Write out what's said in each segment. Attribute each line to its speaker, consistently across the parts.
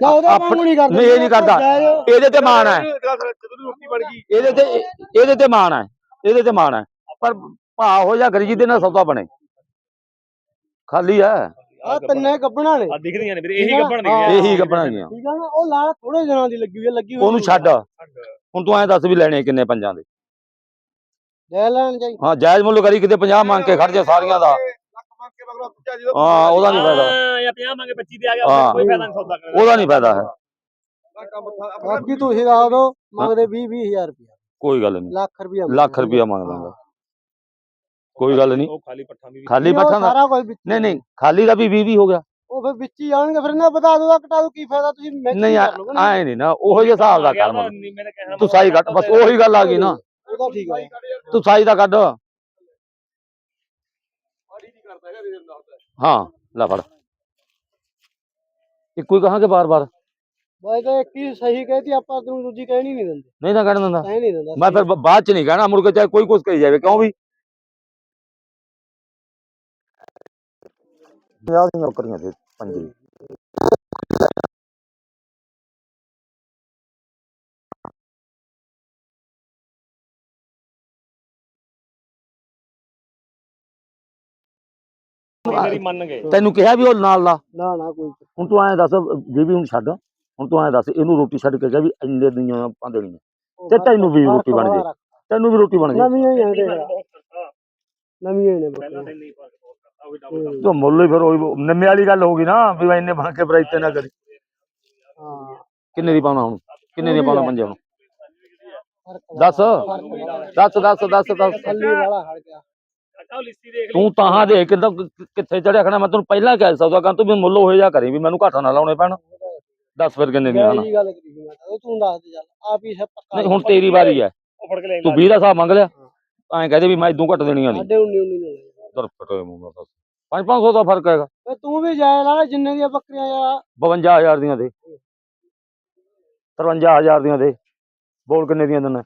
Speaker 1: ਜਾਂ ਉਹਦਾ ਵਾਂਗੂ ਨਹੀਂ ਕਰਦੇ
Speaker 2: ਨਹੀਂ ਇਹ ਨਹੀਂ ਕਰਦਾ। ਇਹਦੇ ਤੇ ਮਾਣ ਹੈ।
Speaker 3: ਜਦੋਂ ਰੋਟੀ ਬਣ ਗਈ।
Speaker 2: ਇਹਦੇ ਤੇ ਇਹਦੇ ਤੇ ਮਾਣ ਹੈ। ਇਹਦੇ ਤੇ ਮਾਣ ਹੈ। ਪਰ ਭਾ ਹੋ ਜਾ ਕਰੀ ਜਿਹਦੇ ਨਾਲ ਸੌਦਾ ਬਣੇ। ਖਾਲੀ ਹੈ।
Speaker 1: ਆ ਤਿੰਨੇ ਗੱਬਣਾ ਨੇ
Speaker 3: ਆ ਦਿਖਦੀਆਂ ਨੇ ਵੀਰੇ ਇਹੀ
Speaker 1: ਠੀਕ ਆ?
Speaker 3: ਗੱਭਣ
Speaker 1: ਹਾਂ।
Speaker 3: ਨੇ।
Speaker 2: ਇਹੀ ਗੱਪਣਾ ਗਈਆਂ
Speaker 1: ਠੀਕ ਆ ਨਾ ਉਹ ਲਾਲ ਥੋੜੇ ਦਿਨਾਂ ਦੀ ਲੱਗੀ ਹੋਈ ਹੈ ਲੱਗੀ ਹੋਈ
Speaker 2: ਉਹਨੂੰ ਛੱਡ। ਹੁਣ ਤੂੰ ਐਂ ਦੱਸ ਵੀ ਲੈਣੇ ਕਿੰਨੇ ਪੰਜਾਂ ਦੇ?
Speaker 1: ਲੈ ਲੈਣ ਜਾਈ।
Speaker 2: ਹਾਂ ਜਾਇਜ਼ ਮੁੱਲ ਕਰੀ ਕਿਤੇ 50 ਮੰਗ ਕੇ ਖੜ ਜਾ ਸਾਰੀਆਂ ਦਾ। ਹਾਂ ਉਹਦਾ ਨਹੀਂ ਫਾਇਦਾ
Speaker 3: ਹਾਂ ਜਾਂ 50 ਮੰਗੇ 25 ਤੇ ਆ ਗਿਆ
Speaker 2: ਹਾਂ।
Speaker 3: ਕੋਈ ਫਾਇਦਾ ਨਹੀਂ ਸੌਦਾ ਕਰਨ
Speaker 2: ਉਹਦਾ ਨਹੀਂ ਫਾਇਦਾ ਹੈ
Speaker 3: ਦਾ ਕੰਮ ਥਾ- ਆਪਣਾ
Speaker 1: ਬਾਕੀ ਤੁਸੀਂ ਦੱਸ ਦਿਓ ਮੰਗਦੇ 20 20000 ਰੁਪਇਆ
Speaker 2: ਕੋਈ ਗੱਲ ਨਹੀਂ
Speaker 1: ਲੱਖ ਰੁਪਇਆ
Speaker 2: ਲੱਖ ਰੁਪਇਆ ਮੰਗ ਦਾਂਗਾ ਕੋਈ ਗੱਲ ਨਹੀਂ
Speaker 3: ਉਹ ਖਾਲੀ ਪੱਠਾ ਵੀ
Speaker 2: ਖਾਲੀ
Speaker 1: ਉਹ
Speaker 2: ਪੱਠਾਂ ਦਾ
Speaker 1: ਸਾਰਾ ਕੁਝ ਵਿੱਚ
Speaker 2: ਨਹੀਂ ਨਹੀਂ ਖਾਲੀ ਦਾ ਵੀ 20 20 ਹੋ ਗਿਆ
Speaker 1: ਉਹ ਫਿਰ ਵਿੱਚ ਹੀ ਆਣਗੇ ਫਿਰ ਨਾ ਬਤਾ ਦੋ ਕਟਾ ਦੋ ਕੀ ਫਾਇਦਾ ਤੁਸੀਂ ਮੈਚਿੰਗ
Speaker 2: ਨਹੀਂ
Speaker 1: ਕਰ ਲਓਗੇ ਨਾ
Speaker 2: ਆਏ ਨਹੀਂ ਨਾ ਉਹੋ ਜਿਹਾ ਹਿਸਾਬ ਦਾ ਕਰ ਮਨ
Speaker 3: ਮੈਨੇ ਕਹਿਣਾ
Speaker 2: ਤੂੰ ਸਾਈ ਕੱਟ ਬਸ ਉਹੀ ਗੱਲ ਆ ਗਈ ਨਾ
Speaker 1: ਉਹਦਾ ਠੀਕ ਹੈ
Speaker 2: ਤੂੰ ਸਾਈ ਦਾ ਕੱਢ ਹਾਂ ਲੈ ਫੜ ਇੱਕੋ ਹੀ ਕਹਾਂਗੇ ਬਾਰ-ਬਾਰ
Speaker 1: ਬਾਈ ਤਾਂ ਇੱਕ ਹੀ ਸਹੀ ਕਹਿਤੀ ਆਪਾਂ ਤੈਨੂੰ ਦੂਜੀ ਕਹਿਣੀ ਨਹੀਂ ਦਿੰਦੇ
Speaker 2: ਨਹੀਂ ਨਾ ਕਹਿਣ ਦਿੰਦਾ
Speaker 1: ਕਹਿ ਨਹੀਂ ਦਿੰਦਾ
Speaker 2: ਮੈਂ ਫਿਰ ਬ- ਬਾਅਦ ਚ ਨਹੀਂ ਕਹਿਣਾ ਮੁੜ ਕੇ ਚਾਹੇ ਕੋਈ ਕੁਝ ਕਹੀ ਜਾਵੇ ਕਿਉਂ ਵੀ ਪੰਜਾਹ ਦੀਆਂ ਨੌਕਰੀਆਂ ਤੇ ਪੰਜੀ
Speaker 3: ਮੇਰੀ ਮੰਨ ਗਏ।
Speaker 2: ਤੈਨੂੰ ਕਿਹਾ ਵੀ ਉਹ ਨਾਲ ਲਾ।
Speaker 1: ਨਾ ਨਾ ਕੋਈ
Speaker 2: ਹੁਣ ਤੂੰ ਐਂ ਦੱਸ ਜੇ ਵੀ ਹੁਣ ਛੱਡ। ਹੁਣ ਤੂੰ ਐਂ ਦੱਸ ਇਹਨੂੰ ਰੋਟੀ ਛੱਡ ਕੇ ਕਿਹਾ ਵੀ ਇੰਨੇ ਦੀਆਂ ਆਪਾਂ ਦੇਣੀਆਂ। ਤੇ ਤੈਨੂੰ ਵੀ ਰੋਟੀ ਬਣ ਜੇ ਤੈਨੂੰ ਵੀ ਰੋਟੀ ਬਣ ਜੇ
Speaker 1: ਨਵੀਆਂ ਹੀ ਨਵੀਆਂ ਨੇ
Speaker 3: ਪਹਿਲਾਂ। ਤੇ ਫ਼ਰਕ
Speaker 2: ਤੂੰ ਮੁੱਲ ਹੀ ਫਿਰ ਉਹੀ ਨਿੰਮੇ ਵਾਲੀ ਗੱਲ ਹੋ ਗਈ ਨਾ ਵੀ ਇੰਨੇ ਬਣ ਕੇ ਪਰ ਇੱਥੇ ਨਾ ਕਰੀ।
Speaker 1: ਹਾਂ।
Speaker 2: ਕਿੰਨੇ ਦੀ ਪਾਉਣਾ ਹੁਣ? ਕਿੰਨੇ ਦੀ ਪਾਉਣਾ ਪੰਜੇ ਹੁਣ? ਦੱਸ। ਦੱਸ ਦੱਸ ਦੱਸ ਦੱਸ।
Speaker 3: ਹਟਾਓ ਲਿਸਟੀ ਦੇਖ
Speaker 2: ਤੂੰ ਤਾਂ ਦੇ ਕਿੱਦਾਂ ਕਿੱਥੇ ਚੜਿਆ ਖਣਾ ਮੈਂ ਤੈਨੂੰ ਪਹਿਲਾਂ ਕਹਿ ਸਕਦਾ ਕਿ ਤੂੰ ਵੀ ਮੁੱਲ ਹੋਏ ਜਾ ਕਰੀ ਵੀ ਮੈਨੂੰ ਘਾਟਾ ਨਾ ਲਾਉਣੇ ਪੈਣ। ਦੱਸ ਫਿਰ ਕਿੰਨੇ ਦੀਆਂ ਹਨਾ।
Speaker 1: ਇਹ ਗੱਲ ਕਰੀ ਸੀ ਮੈਂ ਤਾਂ ਉਹ ਤੂੰ ਦੱਸ ਦੇ ਚੱਲ ਆਪ ਹੀ ਸਭ ਪੱਕਾ
Speaker 2: ਨਹੀਂ ਹੁਣ ਤੇਰੀ ਵਾਰੀ ਹੈ।
Speaker 3: ਉਹ ਫੜ ਕੇ ਲੈ
Speaker 2: ਤੂੰ 20 ਦਾ ਹਿਸਾਬ ਮੰਗ ਲਿਆ। ਐਂ ਕਹਦੇ ਵੀ ਮੈਂ ਇਦੋਂ ਘੱਟ ਦੇਣੀਆਂ ਨਹੀਂ।
Speaker 1: ਸਾਡੇ 19 19 ਨੇ
Speaker 2: ਦਰ ਫਟੇ ਮੂੰਹ 5-500 ਦਾ ਫ਼ਰਕ ਹੈਗਾ।
Speaker 1: ਓਏ ਤੂੰ ਵੀ ਜਾਇ ਲਾ ਜਿੰਨੇ ਦੀਆਂ ਬੱਕਰੀਆਂ ਯਾਰ
Speaker 2: 52000 ਦੀਆਂ ਦੇ। 53000 ਦੀਆਂ ਦੇ। ਬੋਲ ਕਿੰਨੇ ਦੀਆਂ ਦਿੰਦਾ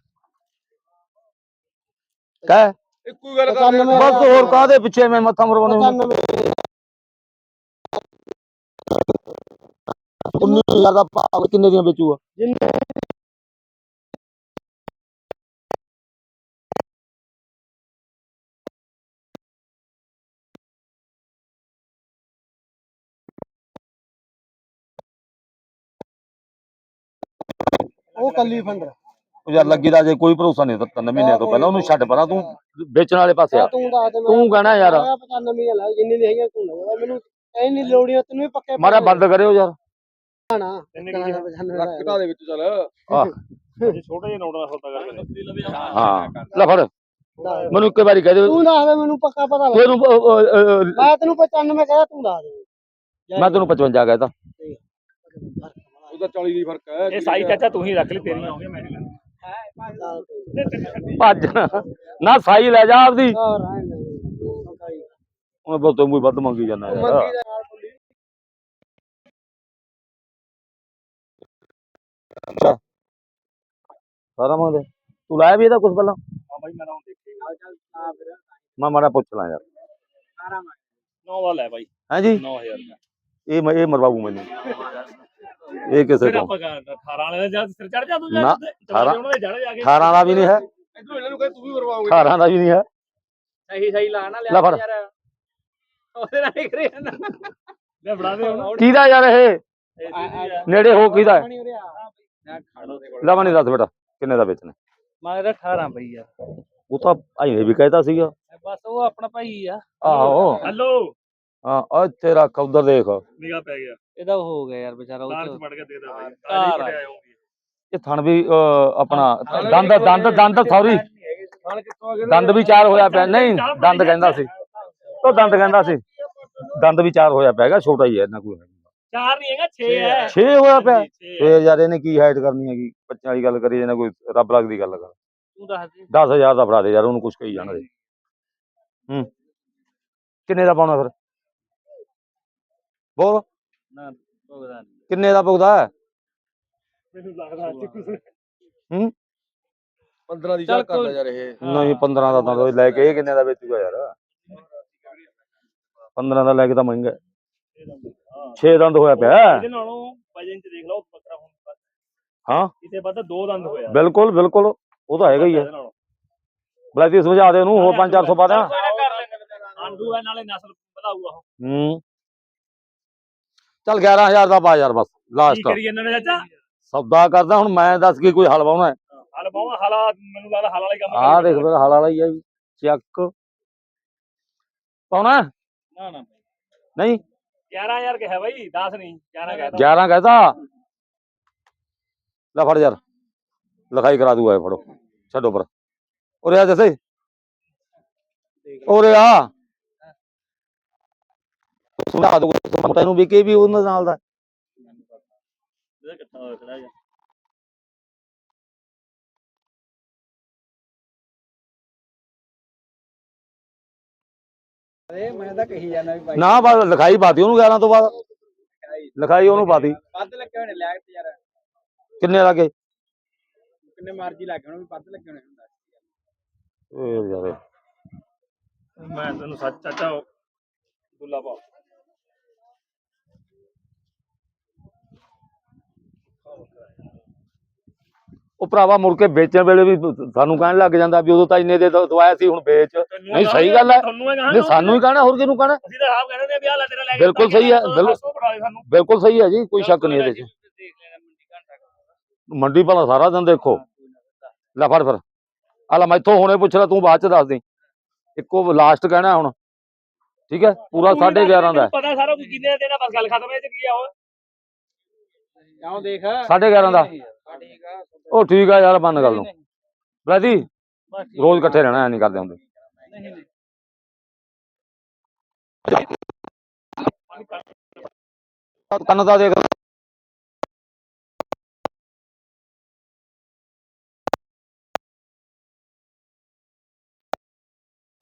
Speaker 2: ਕਹਿ।
Speaker 3: ਇੱਕੋ ਹੀ ਗੱਲ ਕਰ ਰਹੇ
Speaker 1: 95
Speaker 2: ਬਸ ਹੋਰ ਕਾਹਦੇ ਪਿੱਛੇ ਮੈਂ ਮੱਥਾ ਮਰਵਾਉਣੇ
Speaker 1: 95
Speaker 2: 19000 ਦਾ ਭਾਅ ਕਿੰਨੇ ਦੀਆਂ ਵੇਚੂਗਾ?
Speaker 1: ਉਹ ਕੱਲੀ ਫੰਡ
Speaker 2: ਉਹ ਯਾਰ ਲੱਗੀ ਦਾ ਜੇ ਕੋਈ ਭਰੋਸਾ ਨਹੀਂ ਦਿੱਤਾ ਮਹੀਨਿਆਂ ਤੋਂ ਪਹਿਲਾਂ। ਉਹਨੂੰ ਛੱਡ ਪਰਾਂ ਤੂੰ ਵੇਚਣ ਵਾਲੇ ਪਾਸੇ ਆ।
Speaker 1: ਤੂੰ ਦੱਸ ਦੇ
Speaker 2: ਤੂੰ ਕਹਿਣਾ ਯਾਰ।
Speaker 1: 95 ਲੈ ਜਿੰਨੇ ਦੀ ਹੈਗੀਆਂ ਤੂੰ ਲੈ ਮੈਨੂੰ ਐ ਨਹੀਂ ਲੋੜੀਆਂ ਤੈਨੂੰ ਵੀ ਪੱਕੇ
Speaker 2: ਮਾਰਾ ਬੰਦ ਕਰਿਓ ਯਾਰ।
Speaker 1: ਨਾ
Speaker 3: ਇੰਨੇ ਕੀ ਕਿਹਾ?
Speaker 1: ਲੱਖ
Speaker 3: ਘਟਾ ਦੇ ਵਿੱਚ ਚੱਲ।
Speaker 2: ਆਹ।
Speaker 3: ਜੇ ਛੋਟੇ ਜਿਹੇ ਨੋਟ ਦਾ ਸੌਦਾ ਕਰਕੇ
Speaker 2: ਹਾਂ। ਲੈ ਫੜ। ਮੈਨੂੰ ਇੱਕ ਵਾਰੀ ਕਹਿ ਦੇ
Speaker 1: ਤੂੰ ਦੱਸ ਦੇ ਮੈਨੂੰ ਪੱਕਾ ਪਤਾ ਲੱਗ
Speaker 2: ਤੈਨੂੰ
Speaker 1: ਮੈਂ ਤੈਨੂੰ 95 ਕਹਿਆ ਤੂੰ ਦੱਸ ਦੇ।
Speaker 2: ਮੈਂ ਤੈਨੂੰ 55 ਕਹਿਤਾ
Speaker 3: ਉਹਦਾ 40 ਦੀ ਫ਼ਰਕ ਹੈ। ਇਹ ਸਾਈ ਚਾਚਾ ਤੂੰ ਹੀ ਰੱਖ ਲਈ ਤੇਰੀਆਂ ਹੋ। ਗਈਆਂ ਮੈਂ
Speaker 2: ਭੱਜ ਨਾ। ਸਾਈ ਲੈ ਜਾ ਆਪਦੀ। ਉਹ ਬਹੁਤ ਤੂੰ ਵੱਧ ਮੰਗੀ ਜਾਂਦਾ ਯਾਰ।
Speaker 1: ਮੰਗੀ
Speaker 2: ਸਾਰਾ ਮੰਗਦੇ। ਤੂੰ ਲਾਇਆ ਵੀ ਇਹਦਾ ਕੁਝ ਪਹਿਲਾਂ?
Speaker 3: ਹਾਂ ਮੈਂ ਦੇਖੀ
Speaker 2: ਮੈਂ ਮਾੜਾ ਪੁੱਛ ਲਾਂ ਯਾਰ।
Speaker 1: ਸਾਰਾ ਮੈਂ
Speaker 3: 9 ਦਾ ਲੈ ਬਾਈ।
Speaker 2: ਹੈ ਜੀ?
Speaker 3: 9000 ਦਾ
Speaker 2: ਇਹ ਮੈਂ ਇਹ ਮਰਵਾਉ ਮੈਨੂੰ। ਇਹ ਕਿਸੇ
Speaker 3: ਫਿਰ
Speaker 2: ਤੋਂ।
Speaker 3: ਆਪਾਂ ਕਰ 18 ਵਾਲੇ ਦਾ ਜਦ ਸਿਰ ਚੜ ਜਾ ਤੂੰ
Speaker 2: ਨਾ, ਅਠਾਰਾਂ-
Speaker 3: ਉਹਨਾਂ ਦੇ ਜੜ ਜਾ ਕੇ।
Speaker 2: 18 ਦਾ ਵੀ ਨਹੀਂ ਹੈ।
Speaker 3: ਇਧਰੋਂ ਇਹਨਾਂ ਨੂੰ ਕਹੇ ਤੂੰ ਵੀ ਮਰਵਾਉਂਗੇ
Speaker 2: 18 ਦਾ ਵੀ ਨਹੀਂ ਹੈ।
Speaker 1: ਸਹੀ ਸਹੀ ਲਾ ਨਾ
Speaker 2: ਲੈ ਫੜ।
Speaker 1: ਯਾਰ। ਉਹਦੇ ਨਾਲ ਹੀ ਕਰੀ ਜਾਂਦਾ
Speaker 3: ਲੈ ਫੜਾ ਦੇ ਹੁਣ।
Speaker 2: ਕਿਹਦਾ ਯਾਰ ਇਹ? ਨੇੜੇ ਹੋ ਕਿਹਦਾ ਹੈ?
Speaker 1: ਨਹੀਂ ਉਰੇ ਆ।
Speaker 2: ਲੈ ਮਨੀ ਦੱਸ ਬੇਟਾ ਕਿੰਨੇ ਦਾ ਵੇਚਣਾ?
Speaker 1: ਮਗਰ 18 ਪਈ ਯਾਰ।
Speaker 2: ਉਹ ਤਾਂ ਆਈ ਵੀ ਕਹਿਤਾ ਸੀਗਾ।
Speaker 1: ਬਸ ਉਹ ਆਪਣਾ ਭਾਈ ਆ।
Speaker 2: ਆਹੋ।
Speaker 3: ਹੈਲੋ।
Speaker 2: ਹਾਂ ਆ ਤੇਰਾ ਉਧਰ ਦੇਖ।
Speaker 3: ਪੈ ਗਿਆ।
Speaker 1: ਇਹਦਾ ਉਹ ਹੋ ਗਿਆ ਯਾਰ ਵਿਚਾਰਾ
Speaker 3: ਕਾਰ ਚ ਵੜ ਕੇ ਦੇ ਦੇ ਬਾਈ।
Speaker 1: ਕਾਰ ਆ।
Speaker 2: ਇਹ ਥਣ ਵੀ ਅਹ, ਆਪਣਾ ਦੰਦ ਦੰਦ ਦੰਦ ਸੌਰੀ ਦੰਦ ਵੀ ਚਾਰ ਹੋਇਆ ਪਿਆ। ਨਹੀਂ ਦੰਦ ਕਹਿੰਦਾ ਸੀ। ਉਹ ਦੰਦ ਕਹਿੰਦਾ ਸੀ। ਦੰਦ ਵੀ ਚਾਰ ਹੋਇਆ ਪਿਆ ਹੈਗਾ ਛੋਟਾ ਹੀ ਹੈ ਇਹਨਾਂ ਕੋਈ
Speaker 3: ਚਾਰ ਨਹੀਂ ਹੈਗਾ 6 ਹੈ।
Speaker 2: 6 ਹੋਇਆ ਪਿਆ।
Speaker 3: ਛੇ ਹੈ।
Speaker 2: ਫੇਰ ਯਾਰ ਇਹਨੇ ਕੀ ਹਾਈਟ ਕਰਨੀ ਹੈਗੀ? ਬੱਚਿਆਂ ਵਾਲੀ ਗੱਲ ਕਰੀ ਇਹਨਾਂ ਕੋਈ ਰੱਬ ਲੱਗ ਦੀ ਗੱਲ ਕਰ।
Speaker 1: ਤੂੰ ਦੱਸ ਦੇ।
Speaker 2: 10000 ਦਾ ਫੜਾ ਦੇ ਯਾਰ ਉਹਨੂੰ ਕੁਛ ਕਹੀ ਜਾਣ ਦੇ ਹੂੰ। ਕਿੰਨੇ ਦਾ ਪਾਉਣਾ ਫਿਰ? ਬੋਲ।
Speaker 1: ਨਾ ਭੁਗਦਾ ਨੀ।
Speaker 2: ਕਿੰਨੇ ਦਾ ਪੁਗਦਾ ਹੈ
Speaker 3: ਮੈਨੂੰ ਲੱਗਦਾ ਅੱਜ ਕੁਝ
Speaker 4: 15 ਦੀ
Speaker 1: ਚੱਲ
Speaker 4: ਚੱਲ ਕਰਦਾ
Speaker 1: ਕੋਈ-
Speaker 4: ਯਾਰ ਇਹ।
Speaker 2: ਨਹੀਂ 15 ਦਾ ਤਾਂ ਲੈ ਕੇ ਇਹ ਕਿੰਨੇ ਦਾ ਵੇਚੂਗਾ ਯਾਰ? 15 ਦਾ ਲੈ ਕੇ ਤਾਂ ਮਹਿੰਗਾ 6 ਦੰਦ ਹੋਇਆ ਪਿਆ।
Speaker 3: ਇਹਦੇ ਨਾਲੋਂ ਵਜਨ ਚ ਦੇਖ ਲਓ ਬੱਕਰਾ ਹੁਣ ਬਸ।
Speaker 2: ਹਾਂ।
Speaker 3: ਕਿਸੇ ਪਾਸੇ ਦੋ ਦੰਦ ਹੋਇਆ।
Speaker 2: ਬਿਲਕੁਲ ਬਿਲਕੁਲ। ਉਹ ਤਾਂ ਹੈਗਾ ਹੀ ਹੈ। ਬਲੈਤੀ ਸਮਝਾ ਦੇ ਉਹਨੂੰ ਹੋਰ 5-400 ਪਾ ਦਿਆਂ
Speaker 3: ਆਂਡੂ ਹੈ ਨਾਲੇ ਨਸਲ ਵਧਾਊਗਾ ਉਹ।
Speaker 2: ਹੂੰ। ਚੱਲ 11000 ਦਾ ਪਾ ਯਾਰ ਬਸ
Speaker 3: ਕੀ
Speaker 2: ਲਾਸਟ
Speaker 3: ਕਰੀ ਇਹਨਾਂ ਨੇ ਚਾਚਾ?
Speaker 2: ਸੌਦਾ ਕਰਦਾ ਹੁਣ ਮੈਂ ਦੱਸ ਕੀ ਕੋਈ ਹਲ ਪਾਉਣਾ ਹੈ।
Speaker 3: ਹਲ ਪਾਉਣਾ ਹਲਾ ਮੈਨੂੰ ਲੱਗਦਾ ਹਲ ਵਾਲੇ ਕੰਮ
Speaker 2: ਆਹ ਦੇਖ ਫਿਰ ਹਲ ਵਾਲਾ ਹੀ ਆ ਜੀ ਚੱਕ। ਪਾਉਣਾ ਹੈ?
Speaker 3: ਨਾ ਨਾ
Speaker 2: ਨਹੀਂ।
Speaker 3: 11000 ਕਿਹਾ ਬਾਈ 10 ਨਹੀਂ 11 ਕਹਿਤਾ।
Speaker 2: 11 ਕਹਤਾ? ਲੈ ਫੜ ਯਾਰ ਲਿਖਾਈ ਕਰਾ ਦੂਗਾ ਇਹ ਫੜੋ। ਛੱਡੋ ਪਰ ਉਰੇ ਆ ਜਸੇ। ਉਰੇ ਆ। ਸੁਣਾ ਦੂਗਾ ਤੈਨੂੰ ਵੀ ਵੀ ਉਹਨਾਂ ਨਾਲ ਦਾ
Speaker 3: ਇਹਦਾ ਇਕੱਠਾ ਹੋਇਆ ਖੜਾ ਹੈਗਾ
Speaker 1: ਅਰੇ ਮੈਂ ਤਾਂ ਕਹੀ ਜਾਂਦਾ ਵੀ ਬਾਈ
Speaker 2: ਨਾ ਬਸ ਲਿਖਾਈ ਪਾਤੀ ਉਹਨੂੰ 11 ਤੋਂ ਬਾਅਦ ਲਿਖਾਈ ਉਹਨੂੰ ਪਾਤੀ
Speaker 1: ਵੱਧ ਲੱਗੇ ਹੋਣੇ ਲੈ ਤੇ ਯਾਰ
Speaker 2: ਕਿੰਨੇ ਲੱਗੇ
Speaker 1: ਕਿੰਨੇ ਮਰਜ਼ੀ ਲੱਗੇ ਹੋਣ ਵੱਧ ਲੱਗੇ ਹੋਣੇ ਹੁੰਦਾ
Speaker 2: ਯਾਰ
Speaker 3: ਮੈਂ ਤੈਨੂੰ ਸੱਚ ਚਾਚਾ ਦੁੱਲਾ ਪਾ
Speaker 2: ਉਹ ਭਰਾਵਾ ਮੁੜ ਕੇ ਵੇਚਣ ਵੇਲੇ ਵੀ ਸਾਨੂੰ ਕਹਿਣ ਲੱਗ ਜਾਂਦਾ ਵੀ ਉਦੋਂ ਤਾਂ ਇੰਨੇ ਦੇ ਦਵਾਇਆ ਸੀ ਹੁਣ ਵੇਚ। ਨਹੀਂ, ਸਹੀ ਗੱਲ ਹੈ। ਨਹੀਂ ਸਾਨੂੰ ਹੀ ਕਹਿਣਾ ਹੋਰ ਕਿਹਨੂੰ ਕਹਿਣਾ?
Speaker 3: ਅਸੀਂ ਤਾਂ ਆਪ ਕਹਿੰਦੇ ਨੇ ਵੀ ਆ ਲੈ ਤੇਰਾ ਲੈ
Speaker 2: ਬਿਲਕੁਲ ਸਹੀ ਹੈ, ਬਿਲਕੁਲ। ਸਹੀ ਹੈ ਜੀ ਕੋਈ ਸ਼ੱਕ ਨਹੀਂ ਇਹਦੇ 'ਚ।
Speaker 3: ਮੰਡੀ
Speaker 2: ਭਲਾ ਸਾਰਾ ਦਿਨ ਦੇਖੋ। ਲੈ ਫੜ ਫਿਰ। ਆ ਲੈ ਮੈਥੋਂ ਹੁਣੇ ਪੁੱਛ ਲੈ ਤੂੰ ਬਾਅਦ ਚ ਦੱਸ ਦੇ। ਇੱਕੋ ਲਾਸਟ ਕਹਿਣਾ ਹੁਣ। ਠੀਕ ਹੈ? ਪੂਰਾ 11.5 ਦਾ।
Speaker 3: ਪਤਾ ਸਾਰਾ ਕੁਝ ਕਿੰਨੇ ਦੇਣਾ ਬਸ ਗੱਲ ਖਤਮ ਹੈ ਚ ਕੀ ਆ ਉਹ
Speaker 1: ਕਿਉਂ ਦੇਖ?
Speaker 2: 11.5 ਦਾ।
Speaker 1: ਆ
Speaker 2: ਉਹ ਠੀਕ ਆ ਯਾਰ ਨੂੰ ਬਲੈਦੀ
Speaker 3: ਬਸ ਠੀਕ
Speaker 2: ਰੋਜ਼ ਇਕੱਠੇ ਰਹਿਣਾ ਐ ਨਹੀਂ ਕਰਦੇ ਹੁੰਦੇ।
Speaker 3: ਨਹੀਂ ਨਹੀਂ।
Speaker 2: ਕੰਨ ਦਾ ਦੇਖ।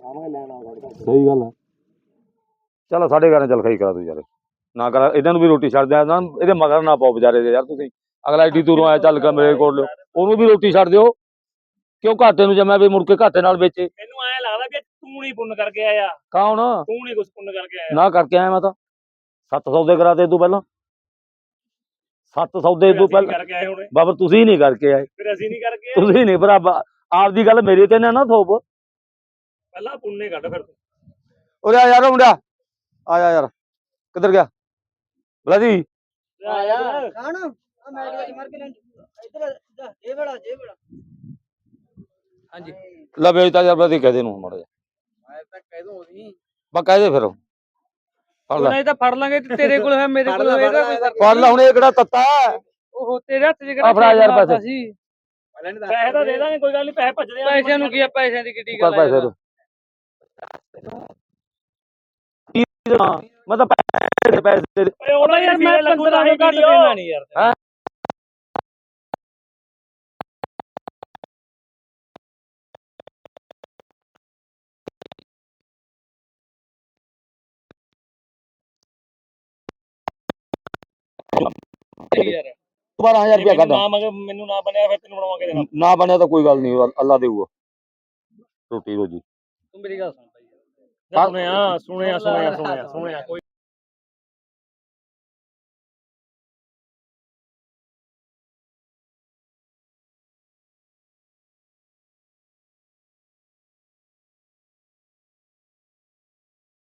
Speaker 2: ਸਹੀ ਗੱਲ ਹੈ ਚਲੋ ਸਾਡੇ ਘਰਾਂ ਚੱਲ ਖਾਈ ਕਰਾ ਤੂੰ ਯਾਰ। ਨਾ ਕਰ ਇਹਨਾਂ ਨੂੰ ਵੀ ਰੋਟੀ ਛੱਡ ਦਿਆ ਨਾ ਇਹਦੇ ਮਗਰ ਨਾ ਪਾਓ ਵਿਚਾਰੇ ਦੇ ਯਾਰ ਤੁਸੀਂ। ਅਗਲਾ ਏਡੀ ਦੂਰੋਂ ਆਇਆ ਚੱਲ ਕੇ ਮੇਰੇ ਕੋਲ। ਲਿਓ ਉਹਨੂੰ ਵੀ ਰੋਟੀ ਛੱਡ ਦਿਓ। ਕਿਉਂ ਘਾਟੇ ਨੂੰ ਜਮਿਆ ਵੀ ਮੁੜ ਕੇ ਘਾਟੇ ਨਾਲ ਵੇਚੇ?
Speaker 3: ਮੈਨੂੰ ਐ ਲੱਗਦਾ ਵੀ ਤੂੰ ਨਹੀਂ ਪੁੰਨ ਕਰਕੇ ਆਇਆ।
Speaker 2: ਕੌਣ?
Speaker 3: ਤੂੰ ਨਹੀਂ ਕੁਝ ਪੁੰਨ ਕਰਕੇ ਆਇਆ।
Speaker 2: ਨਾ ਕਰਕੇ ਆਇਆ ਮੈਂ ਤਾਂ। 700 ਦੇ ਕਰਾਤੇ ਤੂੰ ਪਹਿਲਾਂ। 700 ਦੇ
Speaker 3: ਫਿਰ
Speaker 2: ਤੂੰ ਪਹਿਲਾਂ।
Speaker 3: ਕਰਕੇ ਆਏ ਹੁਣੇ।
Speaker 2: ਬਾਬਰ ਤੁਸੀਂ ਨਹੀਂ ਕਰਕੇ ਆਏ।
Speaker 3: ਫਿਰ ਅਸੀਂ ਨਹੀਂ ਕਰਕੇ ਆਏ।
Speaker 2: ਤੁਸੀਂ ਨਹੀਂ ਭਰਾ ਆਪਦੀ ਗੱਲ ਮੇਰੇ ਤੇ ਨਾ ਥੋਪ।
Speaker 3: ਪਹਿਲਾਂ ਪੁੰਨੇ ਕੱਢ ਫਿਰ ਤੂੰ।
Speaker 2: ਉਰੇ ਆ ਯਾਰ ਮੁੰਡਿਆ ਆ ਜਾ ਯਾਰ। ਕਿੱਧਰ ਗਿਆ? ਬਲਾਦੀ
Speaker 1: ਆਇਆ। ਖਾਣ। ਆ ਮੈਂ ਕਿਹਾ ਮਾਰ ਕੇ ਲੈ ਇੱਧਰ ਇਹ ਬੜਾ ਜੇ ਬੜਾ ਹਾਂਜੀ।
Speaker 2: ਲੈ ਵੇਚਤਾ ਯਾਰ ਬਲਾਦੀ ਕਹਦੇ ਨੂੰ ਮੜ ਜਾ
Speaker 1: ਮੈਂ ਤਾਂ ਕਹਿ ਦੂੰ ਉਹਦੀ।
Speaker 2: ਬਾ ਕਹਦੇ ਫਿਰ। ਫੜ ਲੈ।
Speaker 4: ਨਹੀਂ ਤਾਂ ਫੜ ਲਾਂਗੇ ਤੇ ਤੇਰੇ ਕੋਲ ਹੈ ਮੇਰੇ ਕੋਲ ਹੋਏਗਾ ਕੋਈ।
Speaker 2: ਫੜ ਲੈ ਹੁਣ ਇਹ ਕਿਹੜਾ ਤੱਤਾ ਹੈ?
Speaker 4: ਉਹ ਤੇਰੇ ਹੱਥ 'ਚ
Speaker 2: ਆ
Speaker 4: ਕਿਹੜਾ
Speaker 2: ਫੜਾ ਯਾਰ
Speaker 4: ਮਾਰਦਾ
Speaker 2: ਪੈਸੇ।
Speaker 3: ਤਾਂ ਦੇ ਦਾਂਗੇ ਕੋਈ ਗੱਲ ਨਹੀਂ ਪੈਸੇ ਭੱਜਦੇ ਆ।
Speaker 4: ਪੈਸਿਆਂ ਨੂੰ ਕੀ ਆ ਪੈਸਿਆਂ ਦੀ ਕਿੱਡੀ
Speaker 2: ਕਰ
Speaker 4: ਗੱਲ
Speaker 2: ਪੈਸੇ
Speaker 4: ਹੈ
Speaker 2: ਦੋ। ਕੀ ਦੇਣਾ? ਮੈਂ ਤਾਂ ਪੈਸੇ ਪੈਸੇ
Speaker 3: ਓਏ ਉਹਨਾਂ
Speaker 4: ਯਾਰ ਮੈਂ
Speaker 3: ਮੈਂ ਲੱਗੂ
Speaker 4: 15
Speaker 3: ਤਾਂ
Speaker 4: ਤੋਂ ਘੱਟ ਦੇਣਾ ਨਹੀਂ ਯਾਰ।
Speaker 2: ਹੈਂ?
Speaker 4: ਯਾਰ।
Speaker 2: 12000 ਰੁਪਇਆ ਕੱਢ।
Speaker 3: ਨਾ ਮਗਰ ਮੈਨੂੰ ਨਾ ਬਣਿਆ ਫਿਰ ਤੈਨੂੰ ਬਣਵਾ ਕੇ ਦੇਣਾ।
Speaker 2: ਨਾ ਬਣਿਆ ਤਾਂ ਕੋਈ ਗੱਲ ਨਹੀਂ ਅੱਲਾ ਦੇਊਗਾ। ਰੋਟੀ ਰੋਜੀ।
Speaker 4: ਤੂੰ ਮੇਰੀ ਗੱਲ ਸੁਣ ਬਾਈ।
Speaker 3: ਸੁਣਿਆ ਸੁਣਿਆ ਸੁਣਿਆ ਸੁਣਿਆ ਸੁਣਿਆ। ਕੋਈ